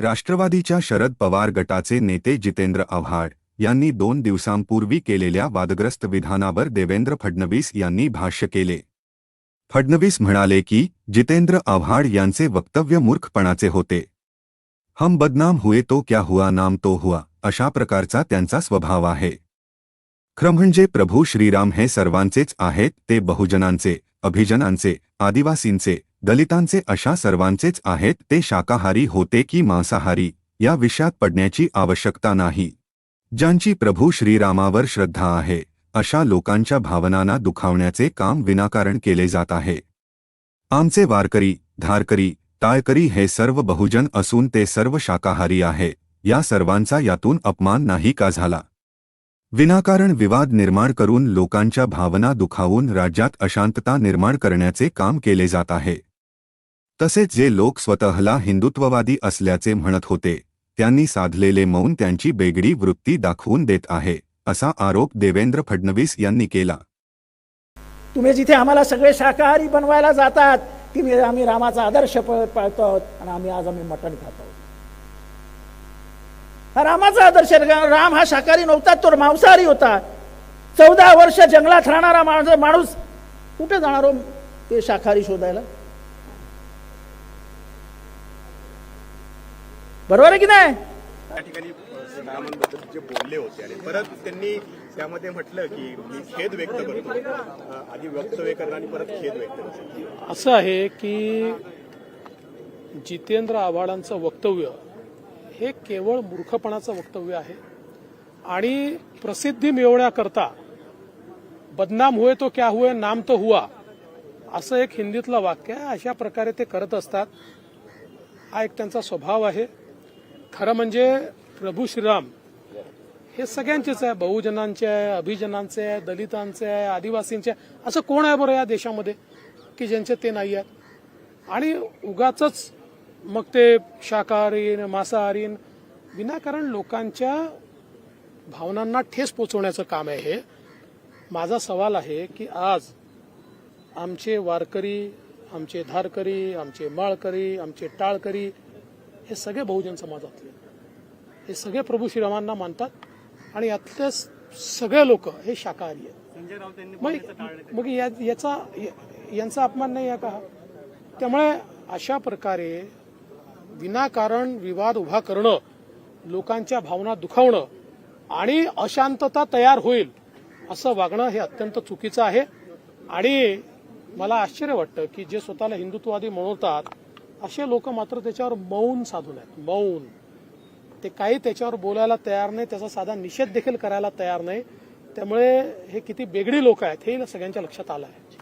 राष्ट्रवादीच्या शरद पवार गटाचे नेते जितेंद्र आव्हाड यांनी दोन दिवसांपूर्वी केलेल्या वादग्रस्त विधानावर देवेंद्र फडणवीस यांनी भाष्य केले. फडणवीस म्हणाले की जितेंद्र आव्हाड यांचे वक्तव्य मूर्खपणाचे होते. हम बदनाम हुए तो क्या हुआ नाम तो हुआ अशा प्रकारचा त्यांचा स्वभाव आहे. खरं म्हणजे प्रभू श्रीराम हे सर्वांचेच आहेत ते बहुजनांचे अभिजनांचे आदिवासींचे दलितांचे अशा सर्वांचेच आहेत ते शाकाहारी होते की मांसाहारी या विषयात पडण्याची आवश्यकता नाही. ज्यांची प्रभू श्रीरामावर श्रद्धा आहे अशा लोकांच्या भावनांना दुखावण्याचे काम विनाकारण केले जात आहे. आमचे वारकरी धारकरी टाळकरी हे सर्व बहुजन असून ते सर्व शाकाहारी आहे या सर्वांचा यातून अपमान नाही का झाला? विनाकारण विवाद निर्माण करून लोकांच्या भावना दुखावून राज्यात अशांतता निर्माण करण्याचे काम केले जात आहे. तसेच जे लोक स्वतःला हिंदुत्ववादी असल्याचे म्हणत होते त्यांनी साधलेले मौन त्यांची बेगडी वृत्ती दाखवून देत आहे असा आरोप देवेंद्र फडणवीस यांनी केला. तुम्ही जिथे आम्हाला सगळे शाकाहारी बनवायला जातात तिथे आम्ही रामाचा आदर्श पाळतो आहोत आणि आम्ही आज आम्ही मटण खातो हा रामाचा आदर्श राम हा शाकाहारी नव्हता तो मांसाहारी होता. चौदा वर्ष जंगलात राहणारा माणूस माणूस कुठे जाणार हो ते शाकाहारी शोधायला? बरोबर आहे की नाही? त्या ठिकाणी रामांबद्दल जे बोलले होते आणि परत त्यांनी त्यामध्ये म्हटलं की मी खेद व्यक्त करतो. आधी वक्तव्य करणं आणि परत खेद व्यक्त असं आहे की जितेंद्र आव्हाडांचं वक्तव्य हे केवळ मूर्खपणाचं वक्तव्य आहे. आणि प्रसिद्धी मिळवण्याकरता बदनाम हुए तो क्या हुए नाम तो हुआ असं एक हिंदीतलं वाक्य आहे. अशा प्रकारे ते करत असतात. हा एक त्यांचा स्वभाव आहे. खरं म्हणजे प्रभू श्रीराम हे सगळ्यांचेच आहे बहुजनांचे आहे अभिजनांचे आहे दलितांचे आहे आदिवासींचे आहे. असं कोण आहे बरं या देशामध्ये की ज्यांचे ते नाही आहेत? आणि उगाच मग ते शाकाहारीन मांसाहारीन विनाकारण लोकांच्या भावनांना ठेस पोचवण्याचं काम आहे हे. माझा सवाल आहे की आज आमचे वारकरी आमचे धारकरी आमचे माळकरी आमचे टाळकरी हे सगळे बहुजन समाजातले हे सगळे प्रभू श्रीरामांना मानतात आणि यातले सगळे लोक हे शाकाहारी आहेत. मग याचा यांचा अपमान नाही आहे का? त्यामुळे अशा प्रकारे विनाकारण विवाद उभा करणं लोकांच्या भावना दुखावणं आणि अशांतता तयार होईल असं वागणं हे अत्यंत चुकीचं आहे. आणि मला आश्चर्य वाटतं की जे स्वतःला हिंदुत्ववादी म्हणवतात असे लोक मात्र त्याच्यावर मौन साधून आहेत. मौन. ते काही त्याच्यावर बोलायला तयार नाही त्याचा साधा निषेध देखील करायला तयार नाही. त्यामुळे हे किती बेगडी लोक आहेत हे सगळ्यांच्या लक्षात आलं आहे.